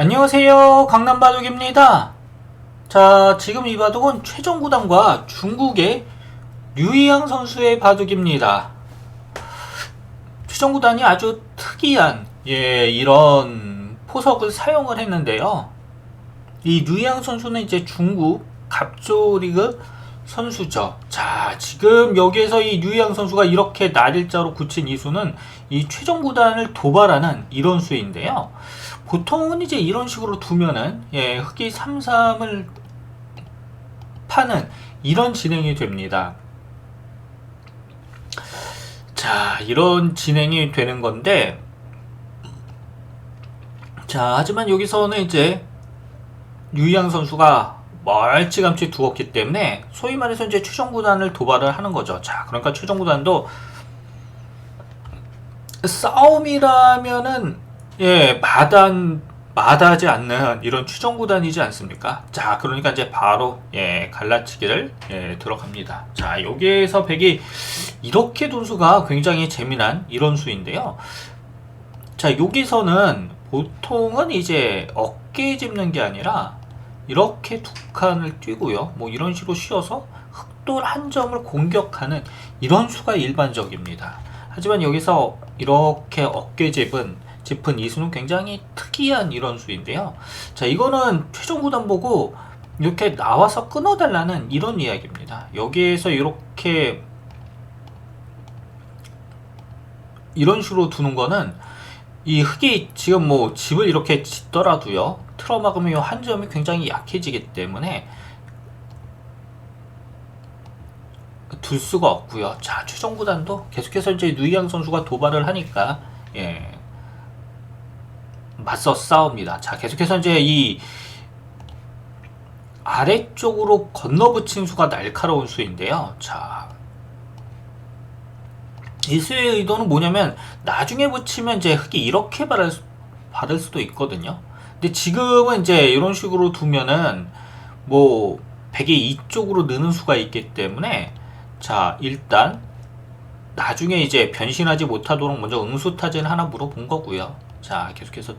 안녕하세요. 강남바둑입니다. 자, 지금 이 바둑은 최종 구단과 중국의 류이양 선수의 바둑입니다. 최종 구단이 아주 특이한 예, 이런 포석을 사용을 했는데요. 이 류이양 선수는 이제 중국 갑조 리그 선수죠. 자, 지금 여기에서 이 류이양 선수가 이렇게 날일자로 굳힌 이수는 이 최종 구단을 도발하는 이런 수인데요. 보통은 이제 이런 식으로 두면은 예, 흑이 3, 3을 파는 이런 진행이 됩니다. 자, 이런 진행이 되는 건데 자, 하지만 여기서는 이제 유이양 선수가 멀찌감치 두었기 때문에 소위 말해서 이제 최종 구단을 도발을 하는 거죠. 자, 그러니까 최종 구단도 싸움이라면은 예, 마단 마다하지 않는 이런 최종 구단이지 않습니까? 자, 그러니까 이제 바로 예, 갈라치기를 예, 들어갑니다. 자, 여기에서 백이 이렇게 둔 수가 굉장히 재미난 이런 수인데요. 자, 여기서는 보통은 이제 어깨 짚는 게 아니라 이렇게 두 칸을 뛰고요. 뭐 이런 식으로 쉬어서 흑돌 한 점을 공격하는 이런 수가 일반적입니다. 하지만 여기서 이렇게 어깨 짚은 짚은 이 수는 굉장히 특이한 이런 수인데요. 자, 이거는 최종 구단 보고 이렇게 나와서 끊어달라는 이런 이야기입니다. 여기에서 이렇게 이런 식으로 두는 거는 이 흙이 지금 뭐 집을 이렇게 짓더라도요 틀어막으면 이한 점이 굉장히 약해지기 때문에 둘 수가 없고요. 자 최종 구단도 계속해서 이제 누이양 선수가 도발을 하니까 예 맞서 싸웁니다. 자 계속해서 이제 이 아래쪽으로 건너붙인 수가 날카로운 수인데요. 자 이 수의 의도는 뭐냐면 나중에 붙이면 이제 흙이 이렇게 받을, 수- 받을 수도 있거든요. 근데 지금은 이제 이런 식으로 두면은 뭐 백이 이쪽으로 느는 수가 있기 때문에 자 일단 나중에 이제 변신하지 못하도록 먼저 응수타진 하나 물어본 거고요. 자 계속해서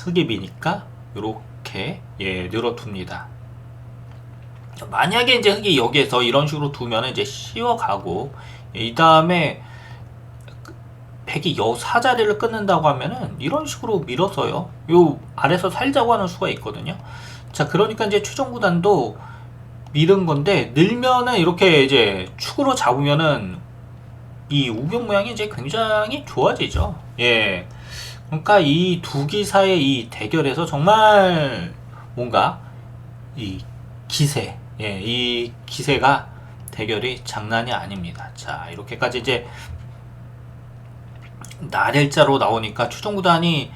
흙이 미니까 이렇게 예 늘어둡니다. 만약에 이제 흙이 여기에서 이런 식으로 두면 이제 씌워가고 이 다음에 백이 여 사자리를 끊는다고 하면은 이런 식으로 밀어서요. 요 아래서 살자고 하는 수가 있거든요. 자, 그러니까 이제 최종 구단도 밀은 건데 늘면은 이렇게 이제 축으로 잡으면은 이 우병 모양이 이제 굉장히 좋아지죠. 예. 그러니까 이 두 기사의 이 대결에서 정말 뭔가 이 기세, 예, 이 기세가 대결이 장난이 아닙니다. 자, 이렇게까지 이제 날일자로 나오니까 최종 구단이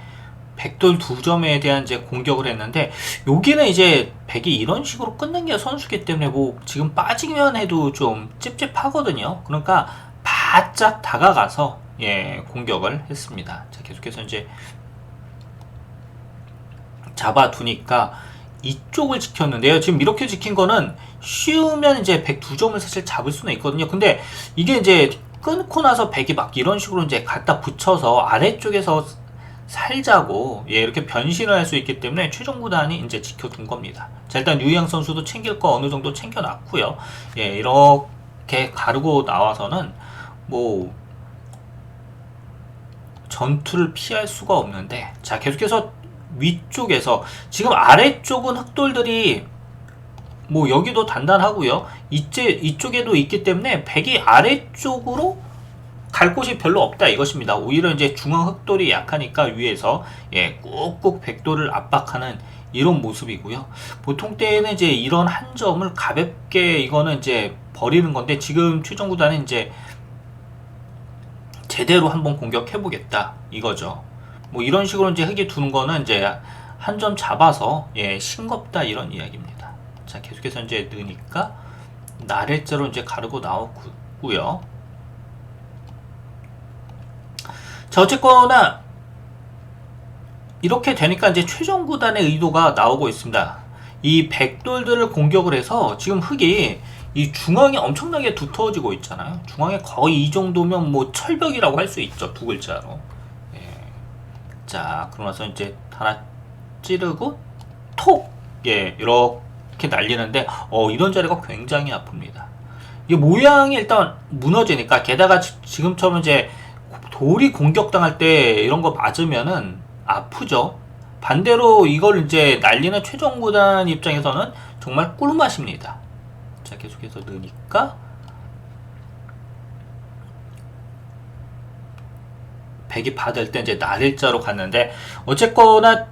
백돌 두 점에 대한 이제 공격을 했는데 여기는 이제 백이 이런 식으로 끊는 게 선수기 때문에 뭐 지금 빠지면 해도 좀 찝찝하거든요. 그러니까 바짝 다가가서 예 공격을 했습니다. 자 계속해서 이제 잡아두니까 이쪽을 지켰는데요. 지금 이렇게 지킨 거는 쉬우면 이제 102점을 사실 잡을 수는 있거든요. 근데 이게 이제 끊고 나서 백이 막 이런 식으로 이제 갖다 붙여서 아래쪽에서 살자고 예, 이렇게 변신을 할 수 있기 때문에 최종 구단이 이제 지켜둔 겁니다. 자, 일단 유희양 선수도 챙길 거 어느 정도 챙겨놨고요. 예, 이렇게 가르고 나와서는 뭐 전투를 피할 수가 없는데 자 계속해서 위쪽에서 지금 아래쪽은 흑돌들이 뭐 여기도 단단하고요. 이제 이쪽에도 있기 때문에 백이 아래쪽으로 갈 곳이 별로 없다 이것입니다. 오히려 이제 중앙 흑돌이 약하니까 위에서 예 꾹꾹 백돌을 압박하는 이런 모습이고요. 보통 때에는 이제 이런 한 점을 가볍게 이거는 이제 버리는 건데 지금 최종 구단은 이제 제대로 한번 공격해 보겠다 이거죠. 뭐 이런 식으로 이제 흙에 두는 거는 이제 한 점 잡아서 예 싱겁다 이런 이야기입니다. 자 계속해서 이제 넣으니까 나래자로 이제 가르고 나오고요. 자 어쨌거나 이렇게 되니까 이제 최종 구단의 의도가 나오고 있습니다. 이 백돌들을 공격을 해서 지금 흙이 이 중앙이 엄청나게 두터워지고 있잖아요. 중앙에 거의 이 정도면 뭐 철벽이라고 할 수 있죠. 두 글자로. 예. 자, 그러면서 이제 하나 찌르고 톡! 예, 이렇게 날리는데 어, 이런 자리가 굉장히 아픕니다. 이 모양이 일단 무너지니까 게다가 지- 지금처럼 이제 돌이 공격당할 때 이런 거 맞으면은 아프죠. 반대로 이걸 이제 날리는 최종 구단 입장에서는 정말 꿀맛입니다. 자, 계속해서 넣으니까 백이 받을 때 이제 나일자로 갔는데 어쨌거나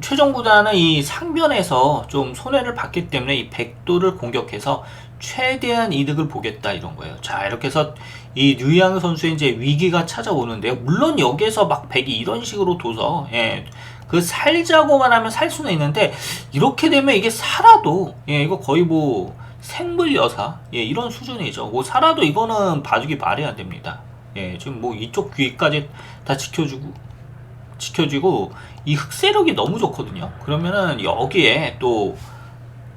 최종 구단은 이 상변에서 좀 손해를 봤기 때문에 이 백도를 공격해서 최대한 이득을 보겠다 이런 거예요. 자 이렇게 해서 이 류양 선수의 이제 위기가 찾아오는데요. 물론 여기에서 막 백이 이런 식으로 둬서 예, 그 살자고만 하면 살 수는 있는데 이렇게 되면 이게 살아도 예, 이거 거의 뭐 생물 여사 예, 이런 수준이죠. 뭐 살아도 이거는 봐주기 말이 안 됩니다. 예, 지금 뭐 이쪽 귀까지 다 지켜주고 지켜주고 이 흑세력이 너무 좋거든요. 그러면은 여기에 또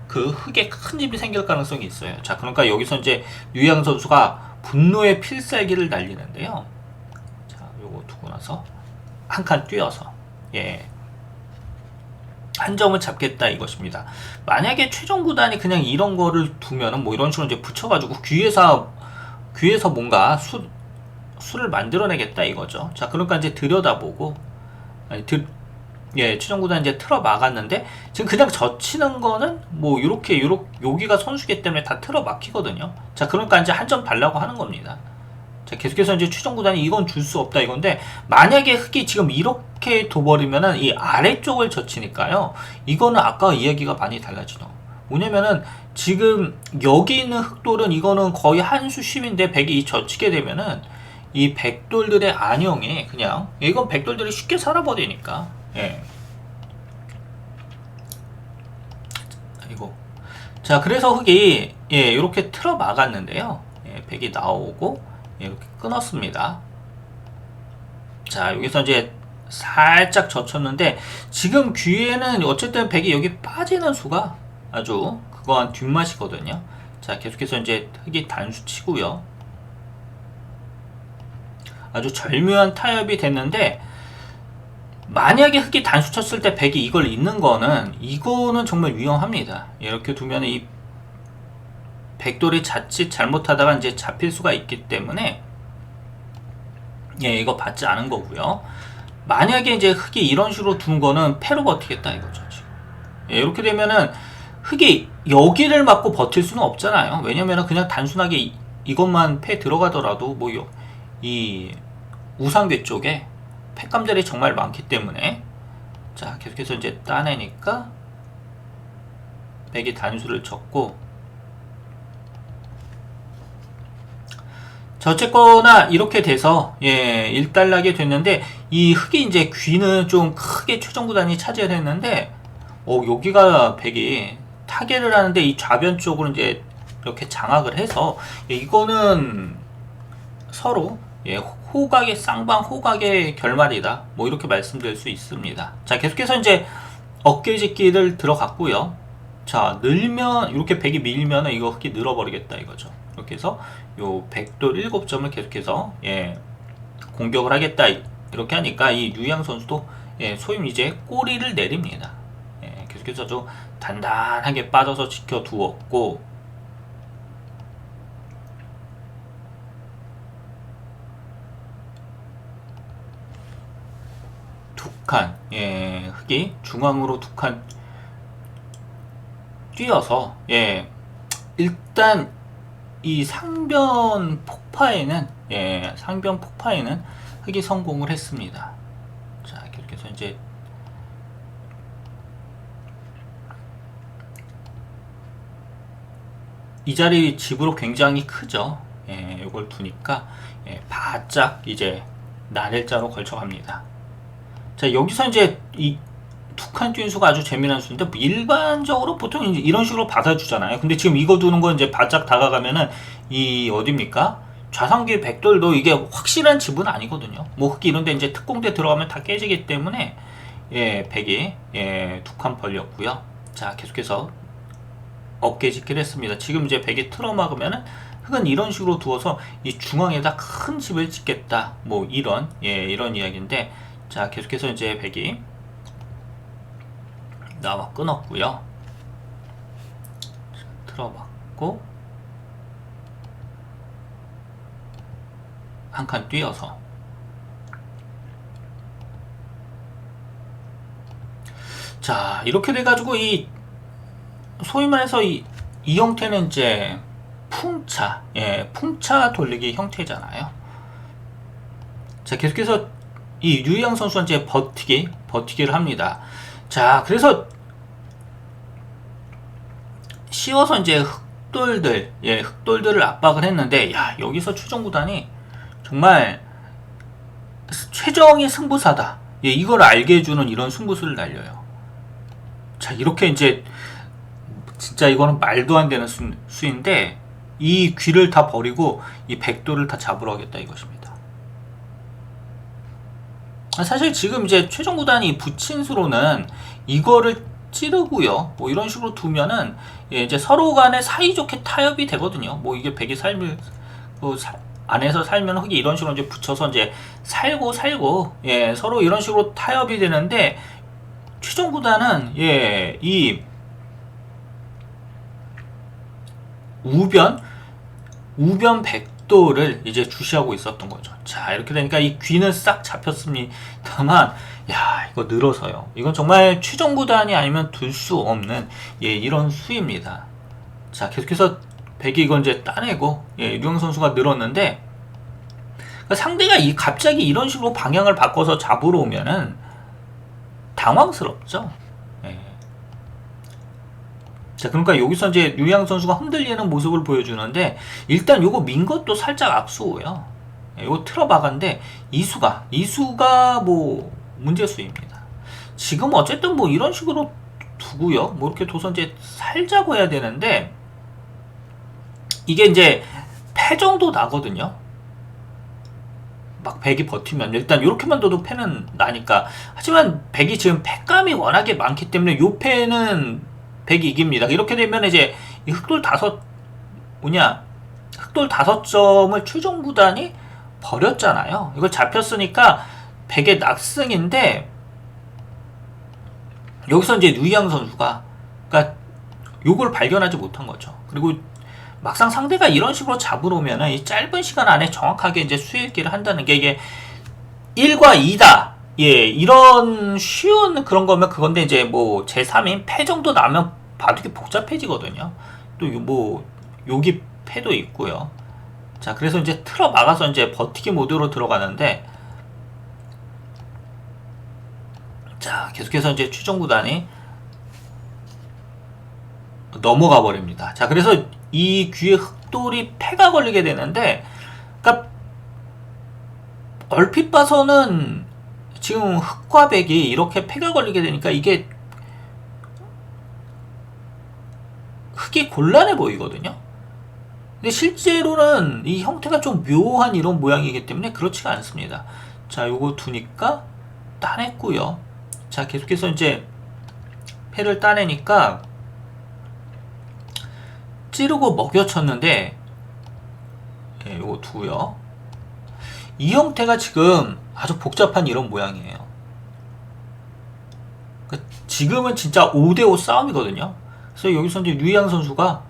그 흑의 큰 집이 생길 가능성이 있어요. 자, 그러니까 여기서 이제 유양 선수가 분노의 필살기를 날리는데요. 자, 요거 두고 나서 한 칸 뛰어서 예. 한 점을 잡겠다 이것입니다. 만약에 최종 구단이 그냥 이런 거를 두면은 뭐 이런 식으로 이제 붙여가지고 귀에서 귀에서 뭔가 수, 수를 만들어내겠다 이거죠. 자, 그러니까 이제 들여다보고 아니, 들, 예, 최종 구단 이제 틀어 막았는데 지금 그냥 젖히는 거는 뭐 이렇게 요렇 여기가 선수기 때문에 다 틀어 막히거든요. 자, 그러니까 이제 한 점 달라고 하는 겁니다. 자, 계속해서 이제 최종 구단이 이건 줄 수 없다 이건데 만약에 흙이 지금 이렇게 둬버리면은 이 아래쪽을 젖히니까요. 이거는 아까 이야기가 많이 달라지죠. 뭐냐면은 지금 여기 있는 흑돌은 이거는 거의 한수 10인데 백이 이 젖히게 되면은 이 백돌들의 안형이 그냥 이건 백돌들이 쉽게 살아버리니까. 예. 이거 자 그래서 흑이 예 이렇게 틀어 막았는데요. 예, 백이 나오고 예, 이렇게 끊었습니다. 자 여기서 이제 살짝 젖혔는데 지금 귀에는 어쨌든 백이 여기 빠지는 수가 아주 그거한 뒷맛이거든요. 자 계속해서 이제 흑이 단수 치고요 아주 절묘한 타협이 됐는데 만약에 흑이 단수 쳤을 때 백이 이걸 잇는 거는 이거는 정말 위험합니다. 이렇게 두면 이 백돌이 자칫 잘못하다가 이제 잡힐 수가 있기 때문에 예 이거 받지 않은 거고요. 만약에 이제 흑이 이런 식으로 둔 거는 패로 버티겠다 이거죠. 지금. 예, 이렇게 되면은 흑이 여기를 맞고 버틸 수는 없잖아요. 왜냐면은 그냥 단순하게 이, 이것만 패 들어가더라도 뭐이 우상괴 쪽에 팩감들이 정말 많기 때문에 자 계속해서 이제 따내니까 백이 단수를 쳤고 자 어쨌거나 이렇게 돼서 예 일단락이 됐는데 이 흑이 이제 귀는 좀 크게 최종 구단이 차지를 했는데 어 여기가 백이 타겟을 하는데 이 좌변 쪽으로 이제 이렇게 장악을 해서 예, 이거는 서로 예, 호각의 쌍방 호각의 결말이다. 뭐 이렇게 말씀드릴 수 있습니다. 자, 계속해서 이제 어깨짓기를 들어갔고요. 자, 늘면 이렇게 백이 밀면은 이거 흑이 늘어버리겠다 이거죠. 이렇게 해서 요 백도 7점을 계속해서 예, 공격을 하겠다 이렇게 하니까 이 류양 선수도 예, 소위 이제 꼬리를 내립니다. 예, 계속해서 좀 단단하게 빠져서 지켜두었고 두 칸, 예, 흑이 중앙으로 두 칸 뛰어서, 예, 일단 이 상변 폭파에는, 예, 상변 폭파에는 흑이 성공을 했습니다. 자, 이렇게 해서 이제 이 자리 집으로 굉장히 크죠. 예, 이걸 두니까 예, 바짝 이제 나일자로 걸쳐갑니다. 자 여기서 이제 이 툭한 뛴수가 아주 재미난 수인데 일반적으로 보통 이제 이런 식으로 받아주잖아요. 근데 지금 이거 두는 건 이제 바짝 다가가면은 이 어딥니까? 좌상기 백돌도 이게 확실한 집은 아니거든요. 뭐 흑기 이런데 이제 특공대 들어가면 다 깨지기 때문에 예 백이 예두 칸 벌렸고요. 자 계속해서 어깨 짓기를 했습니다. 지금 이제 백이 틀어막으면은 흑은 이런 식으로 두어서 이 중앙에다 큰 집을 짓겠다. 뭐 이런 예 이런 이야기인데 자, 계속해서 이제 백이 나와 끊었고요. 틀어봤고 한 칸 뛰어서 자 이렇게 돼가지고 이 소위 말해서 이, 이 형태는 이제 풍차 예 풍차 돌리기 형태잖아요 자 계속해서 이 선수가 이제 버티기 버티기를 합니다. 자 그래서 씌워서 이제 흑돌들 예 흑돌들을 압박을 했는데 야 여기서 추종 구단이 정말 최정의 승부사다. 예 이걸 알게 해주는 이런 승부수를 날려요. 자 이렇게 이제 진짜 이거는 말도 안 되는 수, 수인데 이 귀를 다 버리고 이 백도를 다 잡으러 가겠다 이것입니다. 아, 사실 지금 이제 최종 구단이 붙인 수로는 이거를 찌르고요. 뭐 이런 식으로 두면은 예, 이제 서로 간에 사이좋게 타협이 되거든요. 뭐 이게 백이 살면 그 사- 안에서 살면 흙이 이런 식으로 이제 붙여서 이제 살고 살고 예, 서로 이런 식으로 타협이 되는데 최종 구단은 예, 이 우변 우변 백 도를 이제 주시하고 있었던 거죠. 자 이렇게 되니까 이 귀는 싹 잡혔습니다만 야 이거 늘어서요. 이건 정말 최종 구단이 아니면 둘 수 없는 예 이런 수입니다. 자 계속해서 백이 이건 이제 따내고 예 류영 선수가 늘었는데 그러니까 상대가 이 갑자기 이런 식으로 방향을 바꿔서 잡으러 오면은 당황스럽죠. 예. 자, 그러니까 여기서 이제 류양 선수가 흔들리는 모습을 보여주는데 일단 요거 민 것도 살짝 앞수고요. 예, 요거 틀어박았는데 이수가 이수가 뭐 문제수입니다. 지금 어쨌든 뭐 이런 식으로 두고요. 뭐 이렇게 이제 살자고 해야 되는데 이게 이제 패 정도 나거든요. 막 백이 버티면 일단 이렇게만 둬도 패는 나니까 하지만 백이 지금 패감이 워낙에 많기 때문에 요 패는 백이 이깁니다. 이렇게 되면 이제 이 흑돌 다섯 뭐냐 흑돌 다섯 점을 최종 구단이 버렸잖아요. 이거 잡혔으니까 백의 낙승인데 여기서 이제 누이양 선수가 그러니까 요걸 발견하지 못한 거죠. 그리고 막상 상대가 이런 식으로 잡으러 오면은 이 짧은 시간 안에 정확하게 이제 수익기를 한다는 게 이게 1과 2다. 예, 이런 쉬운 그런 거면 그건데 이제 뭐 제3인 패 정도 나면 이게 복잡해지거든요. 또 뭐 여기 패도 있고요. 자, 그래서 이제 틀어 막아서 이제 버티기 모드로 들어가는데 자, 계속해서 이제 추종 구단이 넘어가 버립니다. 자, 그래서 이 귀에 흑돌이 패가 걸리게 되는데, 그러니까 얼핏 봐서는 지금 흑과 백이 이렇게 패가 걸리게 되니까 이게 흑이 곤란해 보이거든요. 근데 실제로는 이 형태가 좀 묘한 이런 모양이기 때문에 그렇지가 않습니다. 자, 요거 두니까 따냈고요. 자, 계속해서 이제 패를 따내니까 찌르고 먹여쳤는데 예, 요거 두요. 이 형태가 지금 아주 복잡한 이런 모양이에요. 그러니까 지금은 진짜 5대5 싸움이거든요. 그래서 여기서 이제 류양 선수가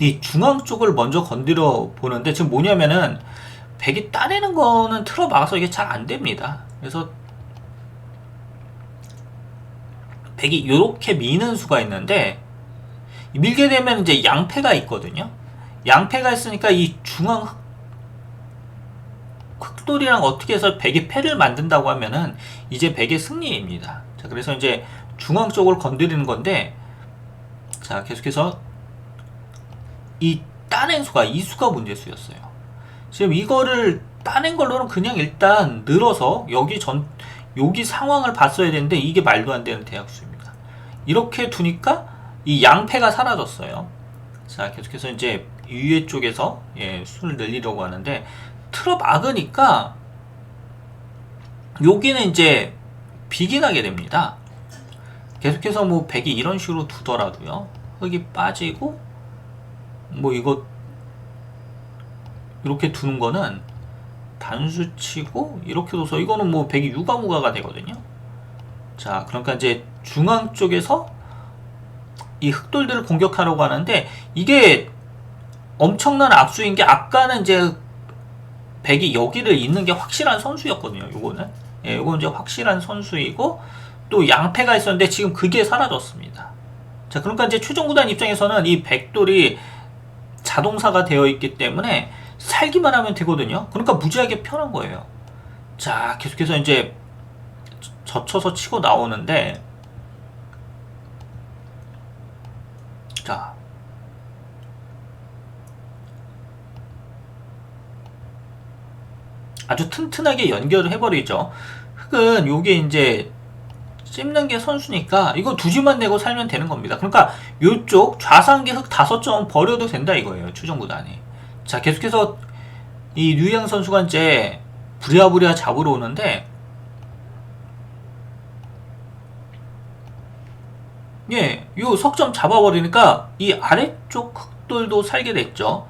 이 중앙 쪽을 먼저 건드려 보는데 지금 뭐냐면은 백이 따내는 거는 틀어 막아서 이게 잘 안 됩니다. 그래서 백이 이렇게 미는 수가 있는데 밀게 되면 이제 양패가 있거든요. 양패가 있으니까 이 중앙 흑, 흑돌이랑 어떻게 해서 백이 패를 만든다고 하면은 이제 백의 승리입니다. 자, 그래서 이제 중앙 쪽을 건드리는 건데 자, 계속해서 이 따낸 수가 이 수가 문제수였어요. 지금 이거를 따낸 걸로는 그냥 일단 늘어서 여기 전 여기 상황을 봤어야 되는데 이게 말도 안 되는 대학수입니다. 이렇게 두니까 이 양패가 사라졌어요. 자, 계속해서 이제 위에 쪽에서 예, 수를 늘리려고 하는데 틀어 막으니까 여기는 이제 비긴하게 됩니다. 계속해서 뭐 백이 이런 식으로 두더라도요. 흙이 빠지고 뭐 이거 이렇게 두는 거는 단수 치고 이렇게 둬서 이거는 뭐 백이 유가무가가 되거든요. 자, 그러니까 이제 중앙 쪽에서 이 흑돌들을 공격하려고 하는데 이게 엄청난 압수인 게 아까는 이제 백이 여기를 잇는 게 확실한 선수였거든요. 요거는 예, 요건 이제 확실한 선수이고 또 양패가 있었는데 지금 그게 사라졌습니다. 자, 그러니까 이제 최종 구단 입장에서는 이 백돌이 자동사가 되어 있기 때문에 살기만 하면 되거든요. 그러니까 무지하게 편한 거예요. 자, 계속해서 이제 젖혀서 치고 나오는데 자 아주 튼튼하게 연결을 해버리죠. 흑은 요게 이제 씹는 게 선수니까 이거 두지만 내고 살면 되는 겁니다. 그러니까 요쪽 좌상계 흑 다섯 점 버려도 된다 이거예요. 추정 구단이. 자 계속해서 이 류양 선수가 이제 부랴부랴 잡으러 오는데 예, 요 석점 잡아버리니까 이 아래쪽 흑돌도 살게 됐죠.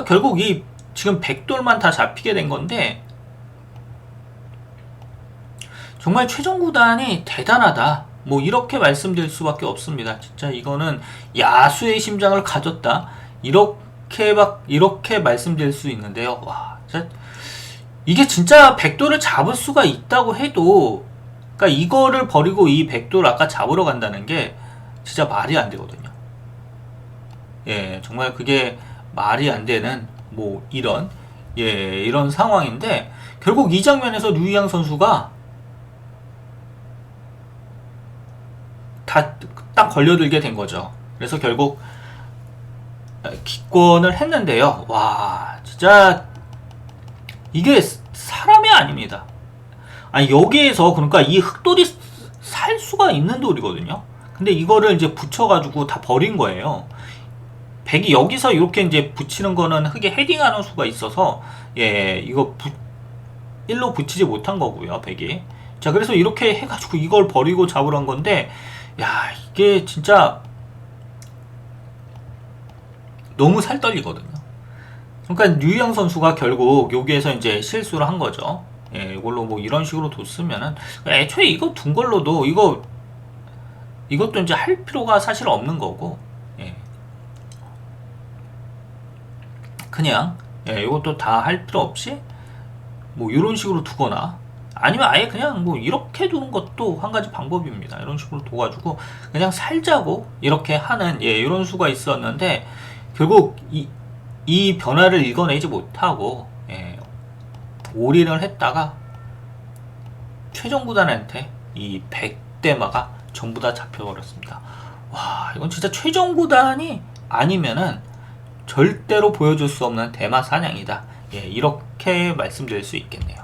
그러니까 결국 이 지금 백돌만 다 잡히게 된 건데 정말 최종 구단이 대단하다. 뭐 이렇게 말씀드릴 수밖에 없습니다. 진짜 이거는 야수의 심장을 가졌다. 이렇게 막 이렇게 말씀드릴 수 있는데요. 와, 진짜 이게 진짜 백돌을 잡을 수가 있다고 해도 그러니까 이거를 버리고 이 백돌 아까 잡으러 간다는 게 진짜 말이 안 되거든요. 예, 정말 그게 말이 안 되는 뭐 이런 예, 이런 상황인데 결국 이 장면에서 류이양 선수가 다 딱 걸려들게 된 거죠. 그래서 결국 기권을 했는데요. 와, 진짜 이게 사람이 아닙니다. 아니 여기에서 그러니까 이 흑돌이 살 수가 있는 돌이거든요. 근데 이거를 이제 붙여가지고 다 버린 거예요. 백이 여기서 이렇게 이제 붙이는 거는 흑에 헤딩하는 수가 있어서 예 이거 부, 일로 붙이지 못한 거고요 백이. 자 그래서 이렇게 해가지고 이걸 버리고 잡으란 건데 야 이게 진짜 너무 살 떨리거든요. 그러니까 류영 선수가 결국 여기에서 이제 실수를 한 거죠. 예, 이걸로 뭐 이런 식으로 뒀으면은 애초에 이거 둔 걸로도 이거 이것도 이제 할 필요가 사실 없는 거고 예. 그냥 예, 이것도 다 할 필요 없이 뭐 이런 식으로 두거나 아니면 아예 그냥 뭐 이렇게 두는 것도 한 가지 방법입니다. 이런 식으로 둬가지고 그냥 살자고 이렇게 하는 예, 이런 수가 있었는데 결국 이, 이 변화를 읽어내지 못하고 예, 올인을 했다가 최종 구단한테 이 100대마가 전부 다 잡혀버렸습니다. 와, 이건 진짜 최종 구단이 아니면은 절대로 보여줄 수 없는 대마 사냥이다. 예, 이렇게 말씀드릴 수 있겠네요.